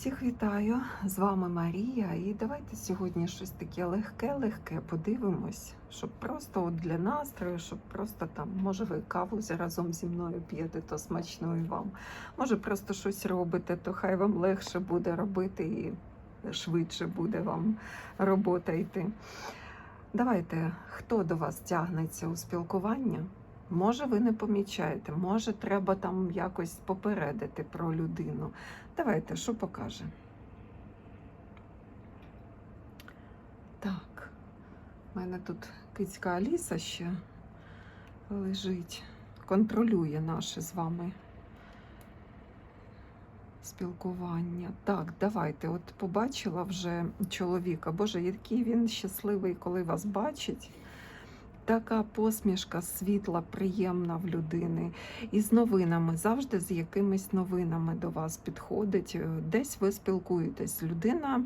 Всіх вітаю! З вами Марія. І давайте сьогодні щось таке легке-легке подивимось, щоб просто от для настрою, щоб просто там, може, ви каву разом зі мною п'єте, то смачно вам. Може, просто щось робите, то хай вам легше буде робити і швидше буде вам робота йти. Давайте, хто до вас тягнеться у спілкування? Може, ви не помічаєте, може, треба там якось попередити про людину. Давайте, що покаже? Так, в мене тут кицька Аліса ще лежить, контролює наше з вами спілкування. Так, давайте. От побачила вже чоловіка. Боже, який він щасливий, коли вас бачить. Така посмішка світла, приємна в людини. І з новинами, завжди з якимись новинами до вас підходить. Е, Десь ви спілкуєтесь. Людина,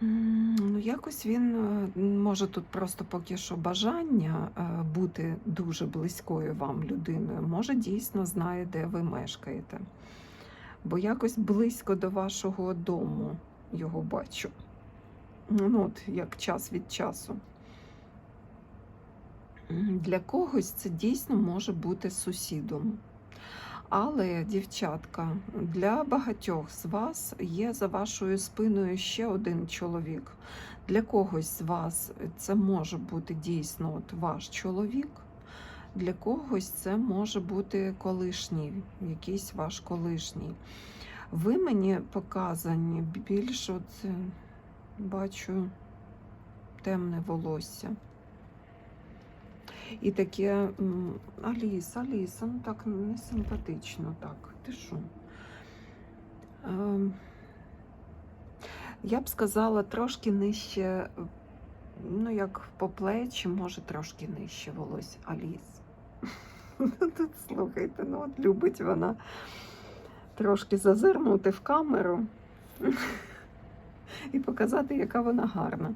ну якось він е, може тут просто поки що бажання е, бути дуже близькою вам людиною. Може, дійсно знає, де ви мешкаєте. Бо якось близько до вашого дому його бачу. Ну, от як час від часу. Для когось це дійсно може бути сусідом. Але, дівчатка, для багатьох з вас є за вашою спиною ще один чоловік. Для когось з вас це може бути дійсно от ваш чоловік. Для когось це може бути колишній, якийсь ваш колишній. Ви мені показані більш от, е, бачу темне волосся. І таке м, Аліса, ну так не симпатично так. Ти що? Ем, я б сказала трошки нижче, ну як по плечі, може трошки нижче волосся Аліс. Тут слухайте, ну от любить вона трошки зазирнути в камеру і показати, яка вона гарна.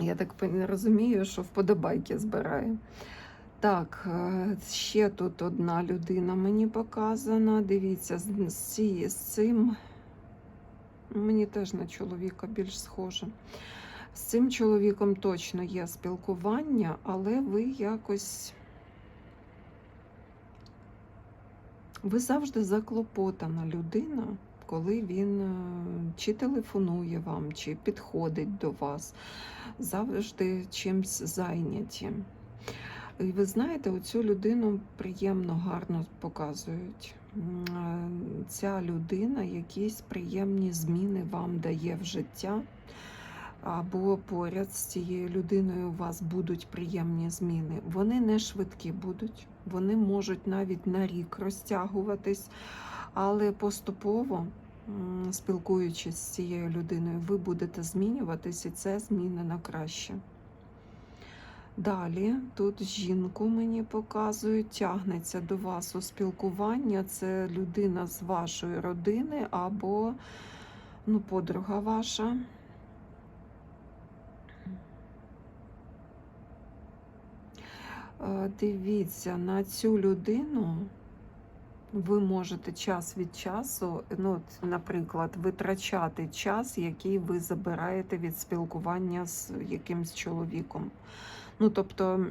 Я так розумію, що вподобайки збирає. Так, е, ще тут одна людина мені показана. Дивіться, з, з, з цим мені теж на чоловіка більш схоже. З цим чоловіком точно є спілкування, але ви якось. Ви завжди заклопотана людина, коли він е, чи телефонує вам, чи підходить до вас, завжди чимсь зайняті. І ви знаєте, оцю людину приємно, гарно показують. Е, Ця людина якісь приємні зміни вам дає в життя. Або поряд з цією людиною у вас будуть приємні зміни. Вони не швидкі будуть, вони можуть навіть на рік розтягуватись, але поступово, спілкуючись з цією людиною, ви будете змінюватись, і це зміни на краще. Далі тут жінку мені показують, тягнеться до вас у спілкування. Це людина з вашої родини або ну, подруга ваша. Е, Дивіться, на цю людину ви можете час від часу, ну, наприклад, витрачати час, який ви забираєте від спілкування з якимсь чоловіком. Ну, тобто,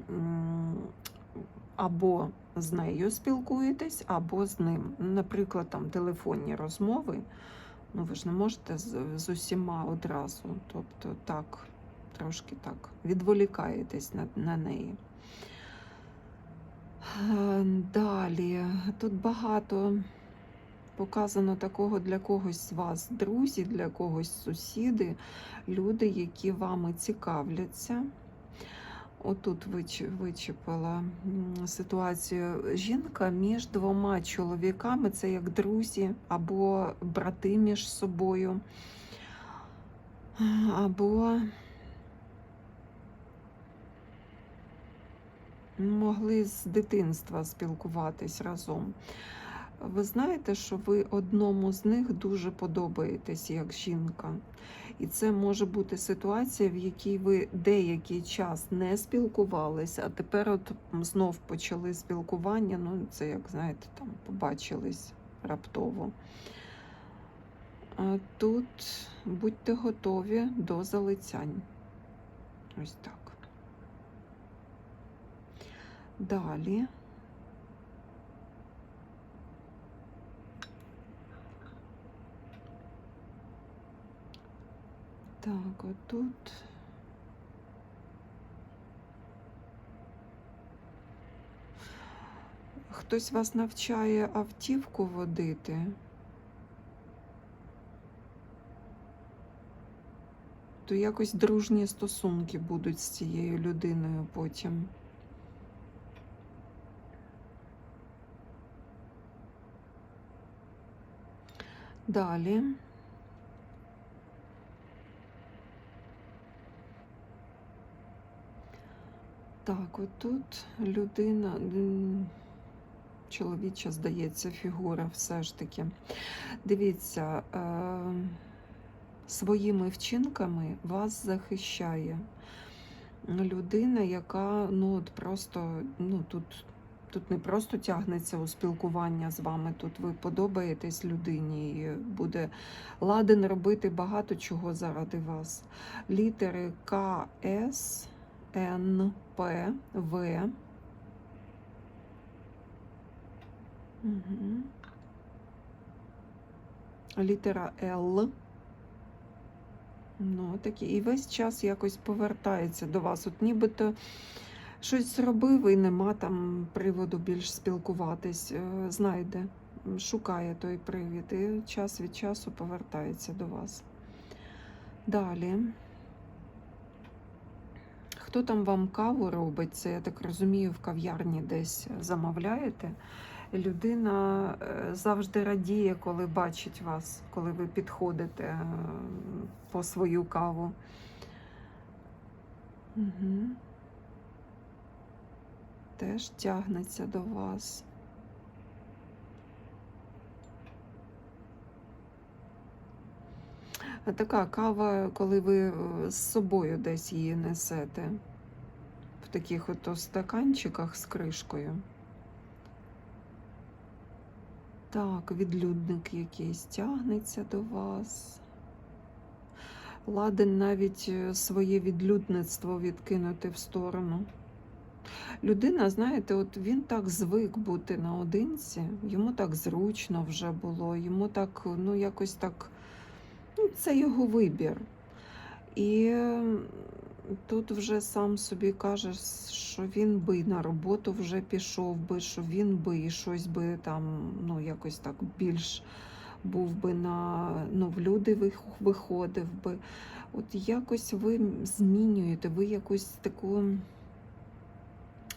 або з нею спілкуєтесь, або з ним. Наприклад, там телефонні розмови. Ну, ви ж не можете з, з усіма одразу. Тобто, так, трошки так, відволікаєтесь на, на неї. Е, Далі, тут багато показано такого для когось з вас, друзі, для когось сусіди, люди, які вами цікавляться. Отут вич- вичепила ситуацію. Жінка між двома чоловіками, це як друзі або брати між собою, або могли з дитинства спілкуватись разом. Ви знаєте, що ви одному з них дуже подобаєтесь як жінка. І це може бути ситуація, в якій ви деякий час не спілкувалися, а тепер от знов почали спілкування. Ну, це як знаєте, там побачились раптово. А тут будьте готові до залицянь. Ось так. Далі. Так, отут. Хтось вас навчає автівку водити. То якось дружні стосунки будуть з цією людиною потім. Далі. Так, отут людина, чоловіча, здається, фігура все ж таки. Дивіться, е, своїми вчинками вас захищає людина, яка ну, от просто ну, тут, тут не просто тягнеться у спілкування з вами, тут ви подобаєтесь людині і буде ладен робити багато чого заради вас. Літери К, С. Н, П, В. Угу. Літера Л. Ну, такі. І весь час якось повертається до вас. От нібито щось зробив і нема там приводу більш спілкуватись. Е, Знайде, шукає той привід і час від часу повертається до вас. Далі. Хто там вам каву робить, це я так розумію, в кав'ярні десь замовляєте. Людина е, завжди радіє, коли бачить вас, коли ви підходите е, по свою каву. Угу. Теж тягнеться до вас. Така кава, коли ви е, з собою десь її несете. В таких от стаканчиках з кришкою. Так, відлюдник якийсь тягнеться до вас. Ладен навіть е, своє відлюдництво відкинути в сторону. Людина, знаєте, от він так звик бути наодинці, йому так зручно вже було, йому так, ну, якось так. Ну, це його вибір. І тут вже сам собі каже, що він би на роботу вже пішов би, що він би щось би там, ну, якось так більш був би на ну, в люди виходив би. От якось ви змінюєте, ви якусь таку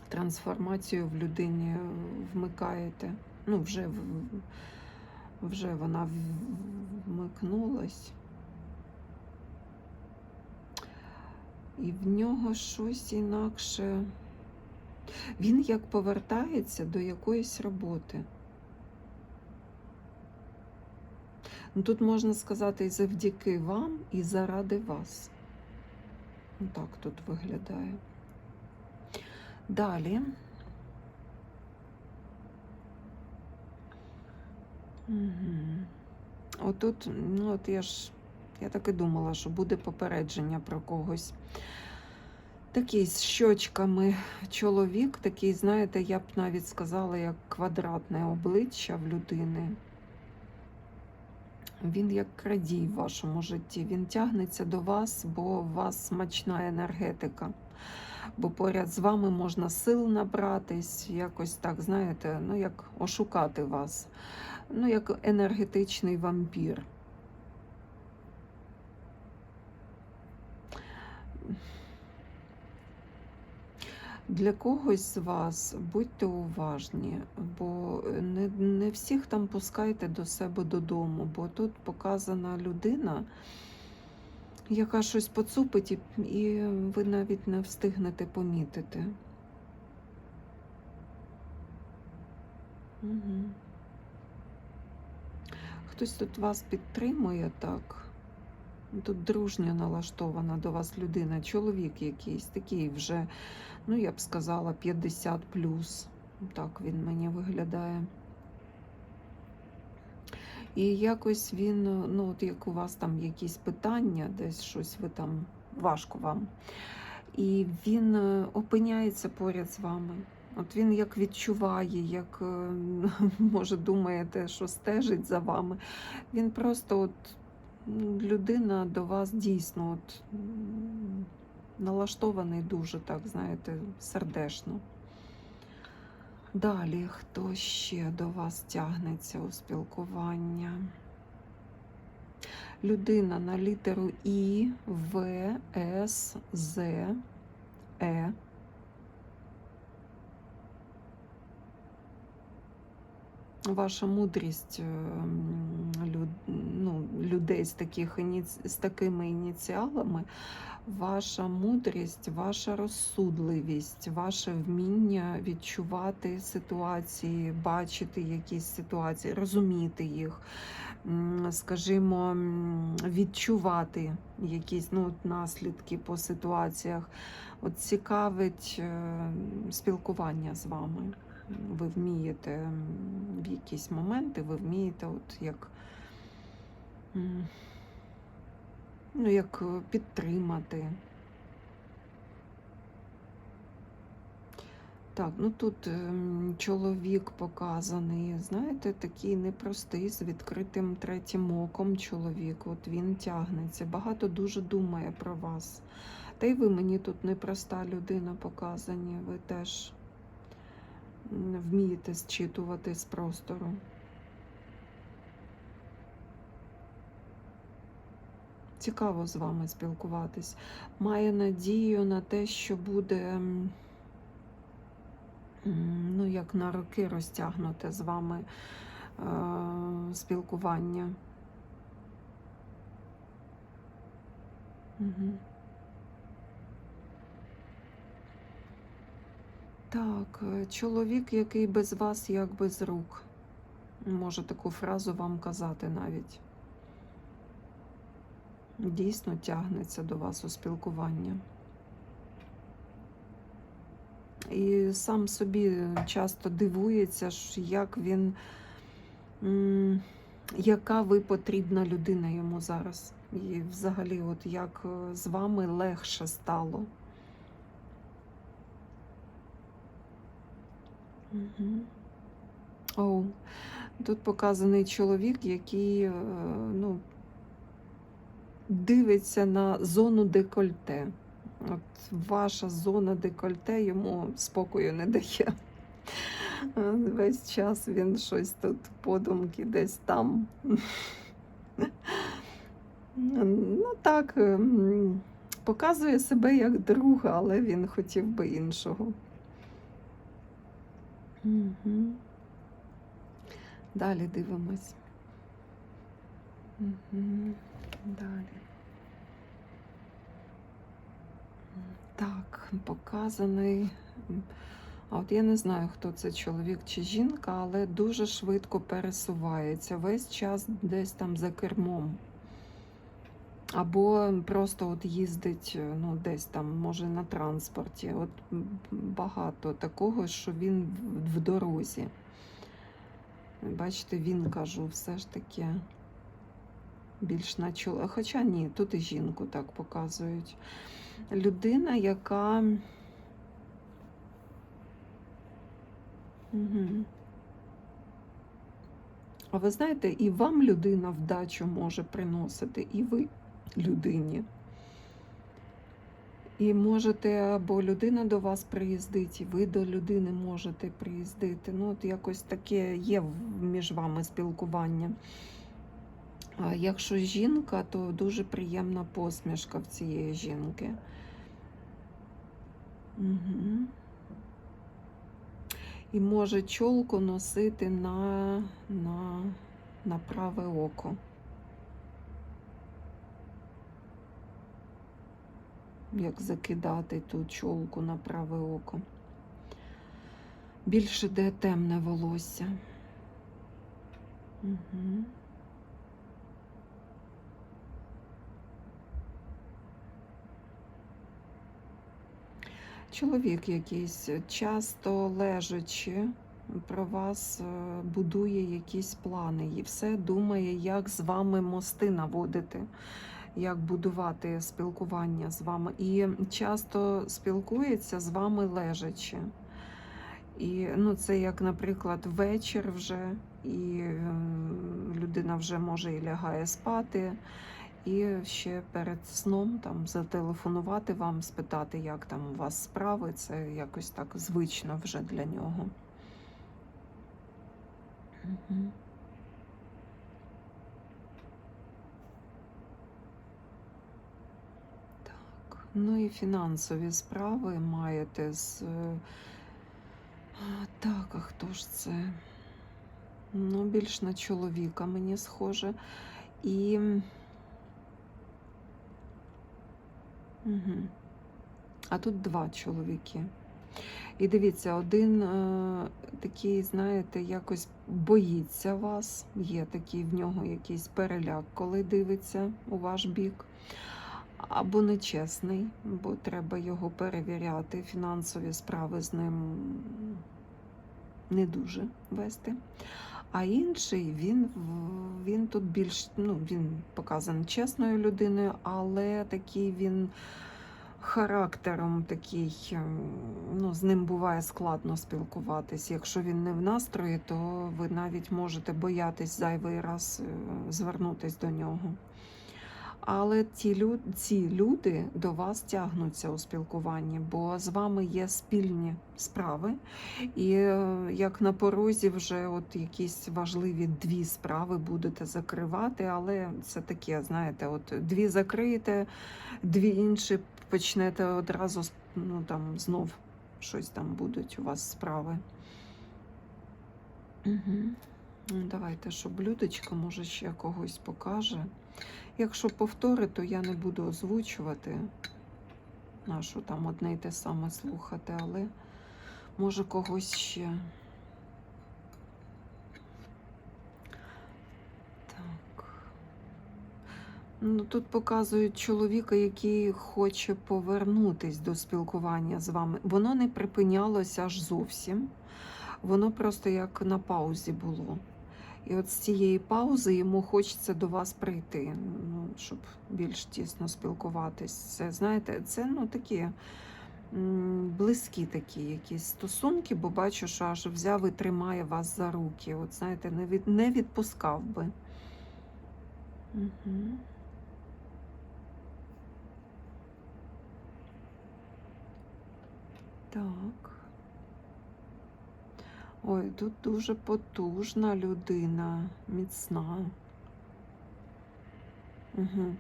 трансформацію в людині вмикаєте. Ну, вже, вже вона вмикнулась. І в нього щось інакше. Він як повертається до якоїсь роботи. Ну, Тут можна сказати і завдяки вам, і заради вас. Так тут виглядає. Далі. Угу. Отут, ну от я ж, я так і думала, що буде попередження про когось. Такий з щочками чоловік, такий, знаєте, я б навіть сказала, як квадратне обличчя в людини. Він як крадій в вашому житті. Він тягнеться до вас, бо у вас смачна енергетика. Бо поряд з вами можна сил набратись, якось так, знаєте, ну як ошукати вас, ну як енергетичний вампір. Для когось з вас будьте уважні, бо не, не всіх там пускайте до себе додому, бо тут показана людина, яка щось поцупить, і, і ви навіть не встигнете помітити. Угу. Хтось тут вас підтримує так. Тут дружньо налаштована до вас людина, чоловік якийсь, такий вже, ну я б сказала, 50 плюс. Так він мені виглядає. І якось він, ну от як у вас там якісь питання, десь щось ви там важко вам. І він е, опиняється поряд з вами. От він як відчуває, як е, може думаєте, що стежить за вами. Він просто от людина до вас дійсно от, налаштований дуже так, знаєте, сердечно. Далі, хто ще до вас тягнеться у спілкування? Людина на літеру І, В, С, З, Е. Ваша мудрість е, ну, людей з, таких, з такими ініціалами, ваша мудрість, ваша розсудливість, ваше вміння відчувати ситуації, бачити якісь ситуації, розуміти їх, скажімо, відчувати якісь ну, наслідки по ситуаціях. От цікавить е, спілкування з вами. Ви вмієте в якісь моменти, ви вмієте, от як, ну, як е, підтримати. Так, ну тут ем, чоловік показаний, знаєте, такий непростий, з відкритим третім оком чоловік. От він тягнеться, багато дуже думає про вас. Та й ви мені тут непроста людина показані, ви теж вмієте зчитувати з простору. Цікаво з вами спілкуватись. Має надію на те, що буде. ну, як на роки розтягнуте з вами е, спілкування. Угу. Так, е, чоловік, який без вас, як без рук. Може таку фразу вам казати навіть. Дійсно тягнеться до вас у спілкування. І сам собі часто дивується, як він, яка ви потрібна людина йому зараз. І взагалі, от як е, з вами легше стало. Угу. О, тут показаний чоловік, який е, ну, дивиться на зону декольте. От ваша зона декольте йому спокою не дає. Е, Весь час він щось тут подумки десь там. Ну так, ем, показує себе як друга, але він хотів би іншого. Угу. Далі дивимось. Угу. Далі. Так, показаний. А от я не знаю, хто це чоловік чи жінка, але дуже швидко пересувається. Весь час десь там за кермом. Або просто от їздить ну, десь там, може, на транспорті. От багато такого, що він в- дорозі. Бачите, він кажу, все ж таки більш на чоло. Хоча ні, тут і жінку так показують. Людина, яка. Угу. А ви знаєте, і вам людина вдачу може приносити, і ви людині. І можете, або людина до вас приїздить, і ви до людини можете приїздити. Ну, от якось таке є між вами спілкування. А якщо жінка, то дуже приємна посмішка в цієї жінки. Угу. І може чолку носити на, на, на праве око. Як закидати ту чолку на праве око. Більше де темне волосся. Угу. Чоловік якийсь часто лежачи, про вас е, будує якісь плани і все думає, як з вами мости наводити, як будувати спілкування з вами. І часто спілкується з вами лежачи. І ну, це як, наприклад, вечір вже, і е, людина вже може і лягає спати, і ще перед сном там зателефонувати вам, спитати, як там у вас справи. Це якось так звично вже для нього. Мгм. Ну і фінансові справи маєте з. е, Так, а хто ж це? Ну, більш на чоловіка мені схоже. І. Угу. А тут два чоловіки. І дивіться, один е, такий, знаєте, якось боїться вас. Є такий в нього якийсь переляк, коли дивиться у ваш бік. Або нечесний, бо треба його перевіряти. Фінансові справи з ним не дуже вести. А інший він, він тут більш ну, він показаний чесною людиною, але такий він характером такий, ем, ну, з ним буває складно спілкуватись. Якщо він не в настрої, то ви навіть можете боятись зайвий раз е, звернутись до нього. Але ті лю- ці люди до вас тягнуться у спілкуванні, бо з вами є спільні справи. І е, як на порозі вже от якісь важливі дві справи будете закривати, але це таке, знаєте, от дві закриєте, дві інші почнете одразу ну, там, знов щось там будуть у вас справи. Угу. Давайте, щоб людочка, може, ще когось покаже. Якщо повтори, то я не буду озвучувати, нашу там одне й те саме слухати, але може когось ще. Так. Ну, тут показують чоловіка, який хоче повернутись до спілкування з вами. Воно не припинялося аж зовсім. Воно просто як на паузі було. І от з цієї паузи йому хочеться до вас прийти, ну, щоб більш тісно спілкуватись. Це, знаєте, це ну, такі близькі такі якісь стосунки, бо бачу, що аж взяв і тримає вас за руки. От знаєте, не, від, не відпускав би. Угу. Так. Ой, тут дуже потужна людина, міцна. Угу.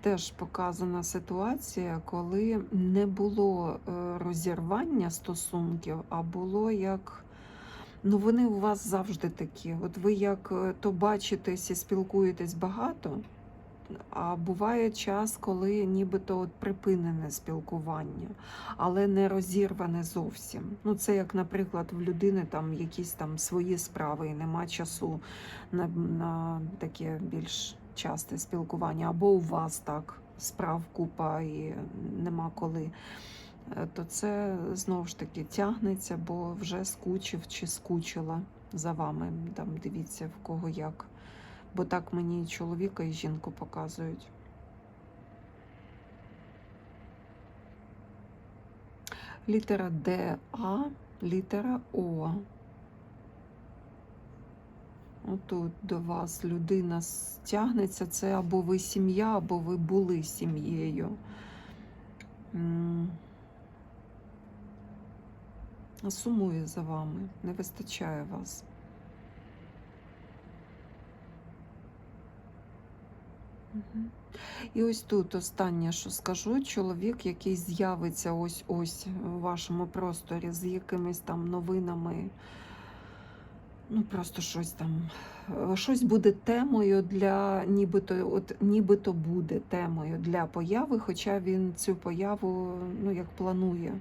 Теж показана ситуація, коли не було е, розірвання стосунків, а було як. Ну, вони у вас завжди такі. От ви як е, то бачитесь і спілкуєтесь багато, а буває час, коли нібито от припинене спілкування, але не розірване зовсім. Ну, це як, наприклад, в людини там якісь там свої справи і нема часу на, на таке більш часте спілкування, або у вас так справ купа і нема коли. Е, То це знову ж таки тягнеться, бо вже скучив чи скучила за вами. Там дивіться в кого як. Бо так мені і чоловіка, і жінку показують. Літера Д, А, літера О. Отут до вас людина стягнеться. Це або ви сім'я, або ви були сім'єю. Сумує за вами, не вистачає вас. І ось тут останнє, що скажу, чоловік, який з'явиться ось ось у вашому просторі з якимись там новинами. Ну, просто щось там, щось буде темою для нібито, от нібито буде темою для появи, хоча він цю появу ну, як планує.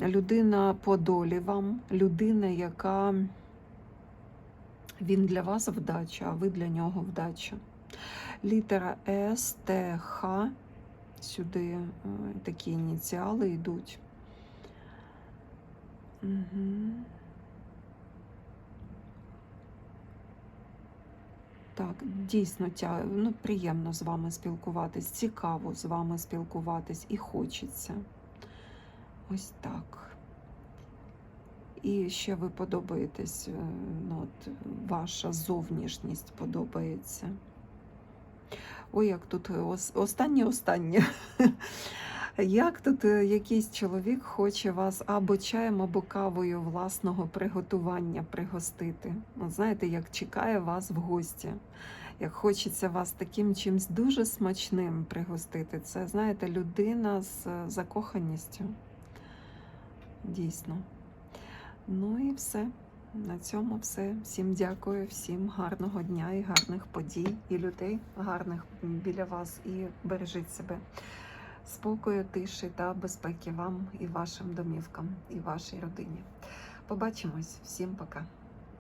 Людина по долі вам, людина, яка він для вас вдача, а ви для нього вдача літера С, Т, Х. Сюди е, такі ініціали йдуть. Угу. Так, дійсно тя... ну, приємно з вами спілкуватись, цікаво з вами спілкуватись і хочеться. Ось так. І ще ви подобаєтесь, е, ну, от, ваша зовнішність подобається. Ой, як тут останнє останнє. Як тут е, якийсь чоловік хоче вас або чаєм, або кавою власного приготування пригостити. От знаєте, як чекає вас в гості, як хочеться вас таким чимсь дуже смачним пригостити. Це, знаєте, людина з е, закоханістю. Дійсно. Ну і все. На цьому все. Всім дякую, всім гарного дня і гарних подій, і людей гарних біля вас. І бережіть себе. Спокою, тиші та безпеки вам і вашим домівкам, і вашій родині. Побачимось. Всім пока.